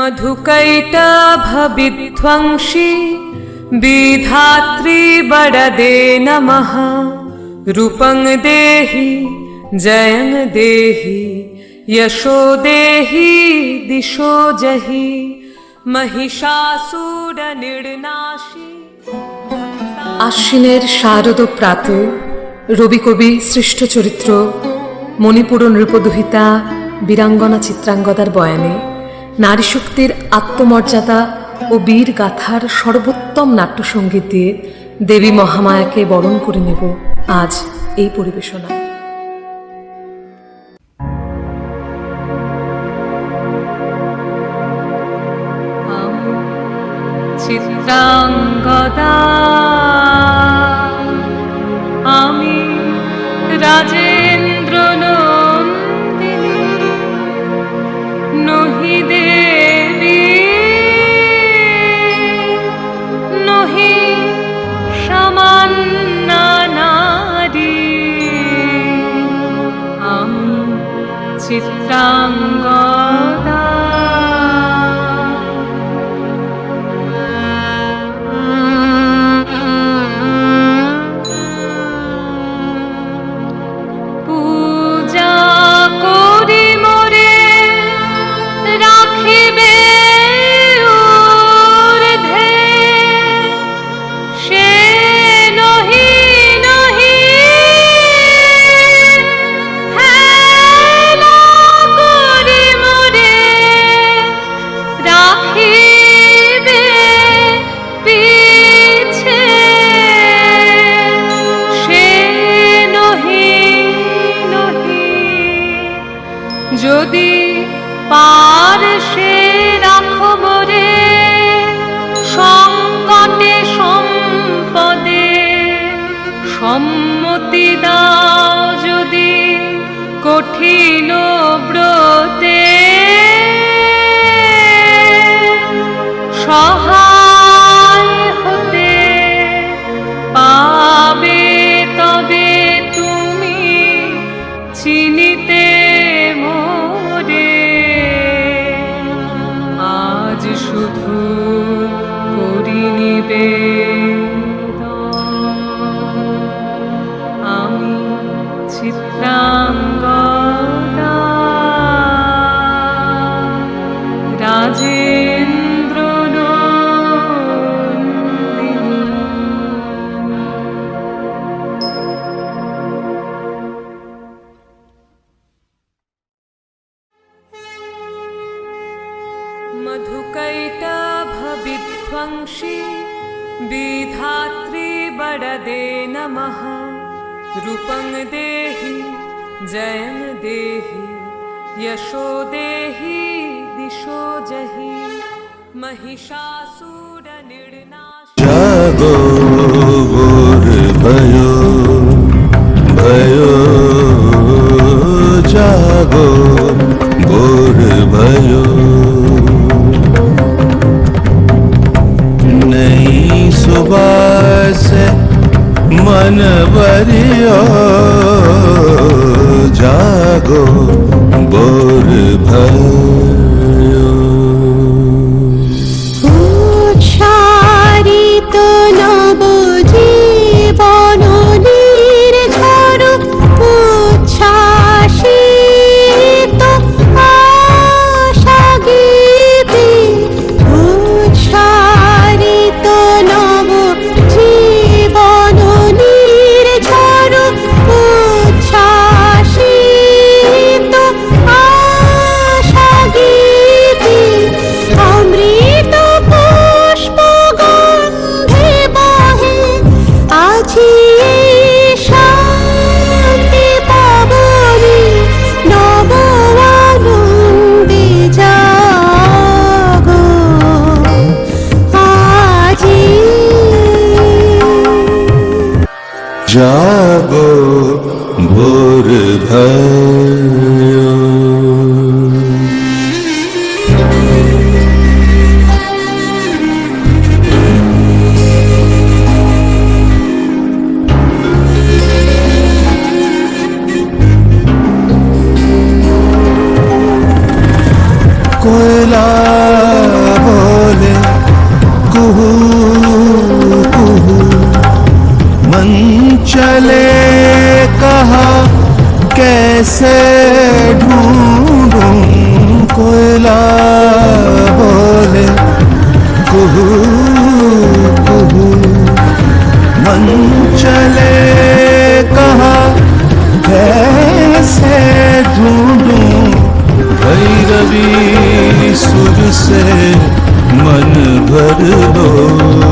मधुकैटभविध्वंसि विधात्री वरदे नमः रूपं देहि जयं देहि यशो देहि दिशो जहि महिषासुरनिर्नाशि আশ্বিনের শারদ প্রাত রবিকবি সৃষ্ট চরিত্র মণিপুর নৃপদোহিতা বীরাঙ্গনা চিত্রাঙ্গদার বয়ানে নারী শক্তির আত্মমর্যাদা ও বীর গাথার সর্বোত্তম নাট্যসঙ্গীত দিয়ে দেবী মহামায়াকে বরণ করে নেব আজ এই পরিবেশনায়। চিত্রাঙ্গদা যদি পার সে রাখো মোরে मधुकैटभविध्वंसि विधात्री बडदे नमः। रूपं देहि जयं देहि यशो देहि दिशो जहि। महिषासुरनिर्नाश জাগো। জাগো ভোর भयो चले कहा, कैसे ढूंढूं कोयला? बोले, कुहू मन चले कहा, कैसे ढूंढूं? भैरवी सुर से मन भर लो।